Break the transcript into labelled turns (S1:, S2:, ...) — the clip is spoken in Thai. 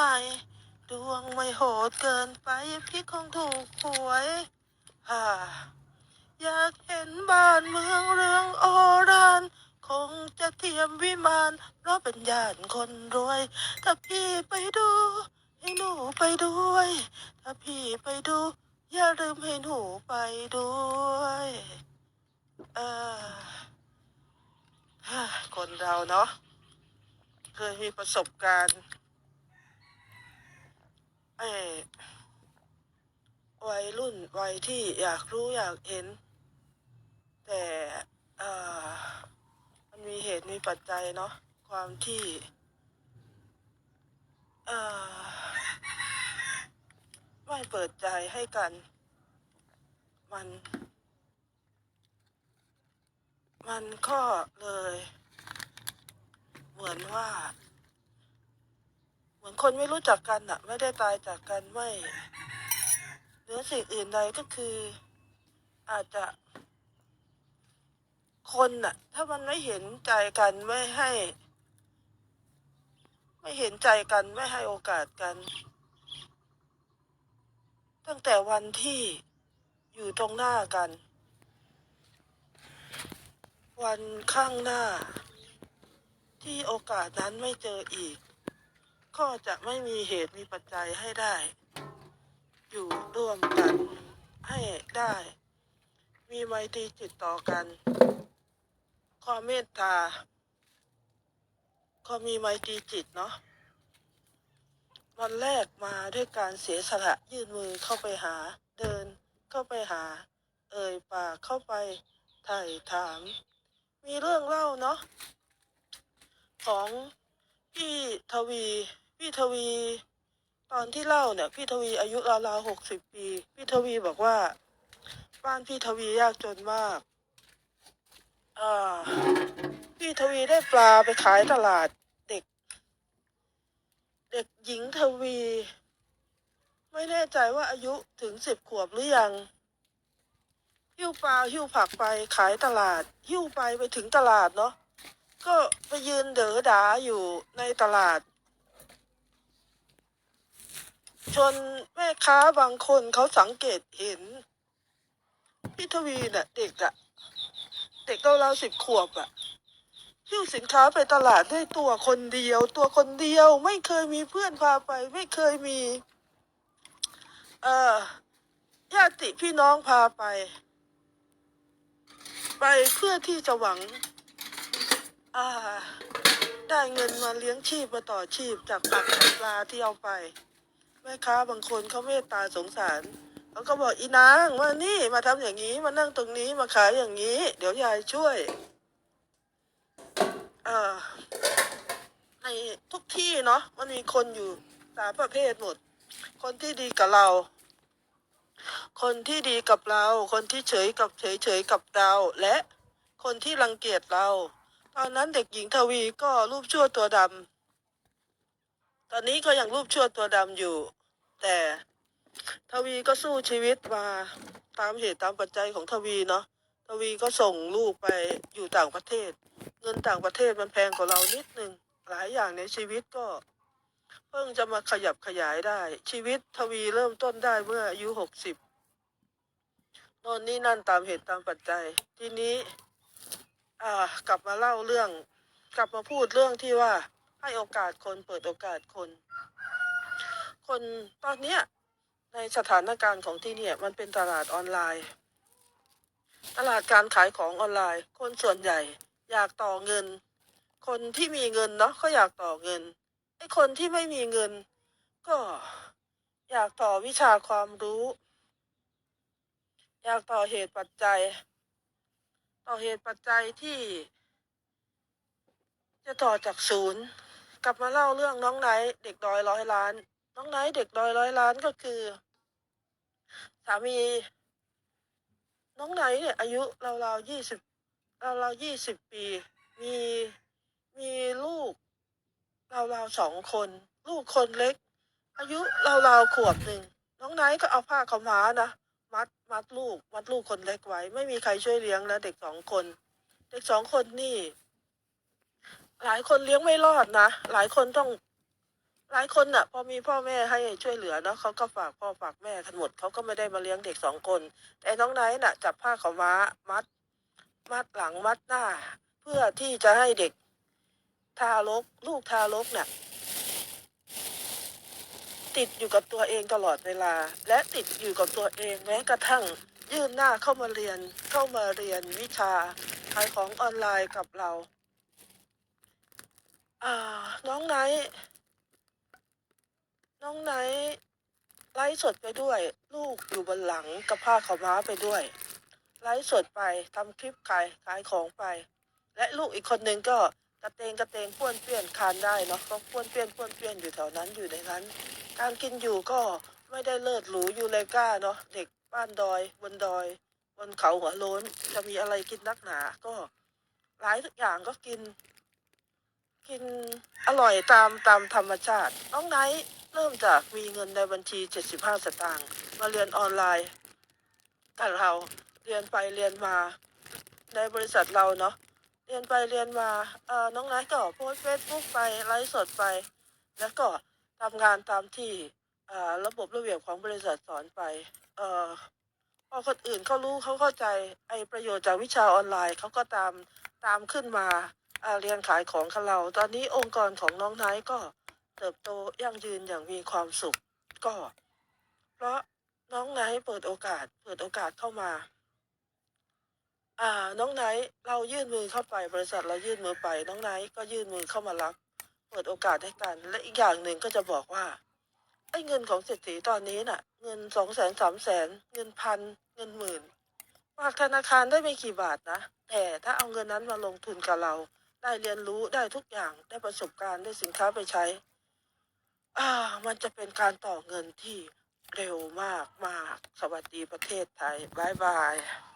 S1: หมดวงไม่โหดเกินไป พี่คงถูกหวยฮ่าอยากเห็นบ้านเมืองเรืองโอรานคงจะเทียมวิมานเพราะเป็นญาติคนรวย ถ้าพี่ไปดู ให้หนูไปด้วย ถ้าพี่ไปดู อย่าลืมให้หนูไปด้วย เออคนเราเนาะเคยมีประสบการณ์ เออวัยรุ่นวัยที่อยากรู้อยากเห็น แต่มันมีเหตุมีปัจจัยเนาะความที่เออไม่เปิดใจให้กัน มัน มันก็เลย เหมือนว่า เหมือนคนไม่รู้จักกันอะไม่ได้ตายจากกันไม่เหนือสิ่งอื่นใดก็คือ อาจจะ คนน่ะ ถ้ามันไม่เห็นใจกันไม่ให้ ไม่เห็นใจกันไม่ให้โอกาสกัน ตั้งแต่วันที่อยู่ตรงหน้ากัน วันข้างหน้า ที่โอกาสนั้นไม่เจออีก ก็จะไม่มีเหตุมีปัจจัยให้ได้ อยู่ร่วมกันให้ได้ มีไมตรีจิตต่อกัน ความเมตตาก็มีไมตรีจิตเนาะวันแรกมาด้วยการเสียสละยื่นมือเข้าไปหา เดินเข้าไปหา เอ่ยปากเข้าไปไถ่ถาม มีเรื่องเล่าเนาะของ พี่ทวี พี่ทวี ตอนที่เล่าเนี่ย พี่ทวีอายุราวๆหกสิบปี พี่ทวีบอกว่า บ้านพี่ทวียากจนมากอ่าพี่ทวีได้ปลาไปขายตลาดเด็ก เด็กหญิงทวี ไม่แน่ใจว่าอายุถึงสิบขวบหรือยัง หิ้วปลาหิ้วผักไปขายตลาด หิ้วไปไปถึงตลาดเนาะ ก็ไปยืนเด๋อดาอยู่ในตลาด จนแม่ค้าบางคนเขาสังเกตเห็น พี่ทวีน่ะ เด็กอะเด็กเราเราสิบขวบอะหิ้วสินค้าไปตลาดด้วยตัวคนเดียว ตัวคนเดียวไม่เคยมีเพื่อนพาไป ไม่เคยมี เอ่อญาติพี่น้องพาไป ไปเพื่อที่จะหวัง อ่า ได้เงินมาเลี้ยงชีพมาต่อชีพจากผักจากปลาที่เอาไป แม่ค้าบางคนเขาเมตตาสงสารเขาก็บอกอีนางมานี่มาทำอย่างนี้มานั่งตรงนี้มาขายอย่างนี้ เดี๋ยวยายช่วยเอ่อในทุกที่เนาะมันมีคนอยู่สามประเภทหมด คนที่ดีกับเรา คนที่ดีกับเรา คนที่เฉยกับเฉยเฉยกับเรา และคนที่รังเกียจเรา ตอนนั้นเด็กหญิงทวีก็รูปชั่วตัวดำ ตอนนี้ก็ยังรูปชั่วตัวดำอยู่ แต่ทวีก็สู้ชีวิตมาตามเหตุตามปัจจัยของทวีเนาะ ทวีก็ส่งลูกไปอยู่ต่างประเทศ เงินต่างประเทศมันแพงกว่าเรานิดนึง หลายอย่างในชีวิตก็ เพิ่งจะมาขยับขยายได้ ชีวิตทวีเริ่มต้นได้เมื่ออายุหกสิบโน่นนี่นั่นตามเหตุตามปัจจัย ทีนี้ อ่ากลับมาเล่าเรื่อง กลับมาพูดเรื่องที่ว่าให้โอกาสคนเปิดโอกาสคน คนตอนเนี้ยในสถานการณ์ของที่เนี่ยมันเป็นตลาดออนไลน์ ตลาดการขายของออนไลน์ คนส่วนใหญ่ อยากต่อเงิน คนที่มีเงินเนาะก็อยากต่อเงินไอ้คนที่ไม่มีเงิน ก็อยากต่อวิชาความรู้ อยากต่อเหตุปัจจัย ต่อเหตุปัจจัยที่ จะต่อจากศูนย์ กลับมาเล่าเรื่องน้องไนท์เด็กดอยร้อยล้าน น้องไนท์เด็กดอยร้อยล้านก็คือ สามี น้องไนท์เนี่ยอายุราวๆยี่สิบราวๆยี่สิบปี มีมีลูกราวๆสองคน ลูกคนเล็ก อายุราวๆขวบหนึ่งน้องไนท์ก็เอาผ้าขาวม้านะ มัดมัดลูก มัดลูกคนเล็กไว้ ไม่มีใครช่วยเลี้ยงแล้วเด็กสองคน เด็กสองคนนี่ หลายคนเลี้ยงไม่รอดนะหลายคนต้อง หลายคนน่ะ พอมีพ่อแม่ให้ช่วยเหลือเนาะเขาก็ฝากพ่อฝากแม่กันหมดเขาก็ไม่ได้มาเลี้ยงเด็กสองคน แต่น้องไนท์น่ะ จับผ้าขาวม้ามัด มัดหลังมัดหน้า เพื่อที่จะให้เด็กทารก ลูกทารกเนี่ย ติดอยู่กับตัวเองตลอดเวลา และติดอยู่กับตัวเองแม้กระทั่ง ยื่นหน้าเข้ามาเรียนเข้ามาเรียนวิชาขายของออนไลน์กับเราอ่าน้องไนท์น้องไนท์ไลฟ์สดไปด้วย ลูกอยู่บนหลังกับผ้าขาวม้าไปด้วยไลฟ์สดไปทำคลิปขายขายของไป และลูกอีกคนนึงก็กระเตงกระเตงป้วนเปี้ยนคานได้เนาะก็ป้วนเปี้ยนป้วนเปี้ยนอยู่แถวนั้นอยู่ในนั้น การกินอยู่ก็ไม่ได้เลิศหรูอยู่เลยก้าเนาะเด็กบ้านดอยบนดอย บนเขาหัวโล้นจะมีอะไรกินนักหนา ก็หลายอย่างก็กิน กินอร่อยตามตามธรรมชาติ น้องไนท์เริ่มจากมีเงินในบัญชี 75 สตางค์มาเรียนออนไลน์กับเราเรียนไปเรียนมาในบริษัทเราเนาะเรียนไปเรียนมาเอ่อน้องไนท์ก็โพสเฟซบุ๊กไปไลฟ์สดไป แล้วก็ ทำงานตามที่ระบบระเบียบของบริษัทสอนไปเอ่อพอคนอื่นเขารู้เขาเข้าใจไอประโยชน์จากวิชาออนไลน์เขาก็ตามตามขึ้นมาอ่าเรียนขายของกับเรา ตอนนี้องค์กรของน้องไนท์ก็เติบโตยั่งยืนอย่างมีความสุขก็ เพราะน้องไนท์เปิดโอกาส เปิดโอกาสเข้ามา อ่า น้องไนท์เรายื่นมือเข้าไป บริษัทเรายื่นมือไป น้องไนท์ก็ยื่นมือเข้ามารับ เปิดโอกาสให้กัน และอีกอย่างหนึ่งก็จะบอกว่าไอ้เงินของเศรษฐีตอนนี้น่ะ เงินสองแสนสามแสนเงินพันเงินหมื่นฝากธนาคารได้ไม่กี่บาทนะ แต่ถ้าเอาเงินนั้นมาลงทุนกับเรา ได้เรียนรู้ได้ทุกอย่างได้ประสบการณ์ได้สินค้าไปใช้ อ่า มันจะเป็นการต่อเงินที่เร็วมากมากสวัสดีประเทศไทยบายบาย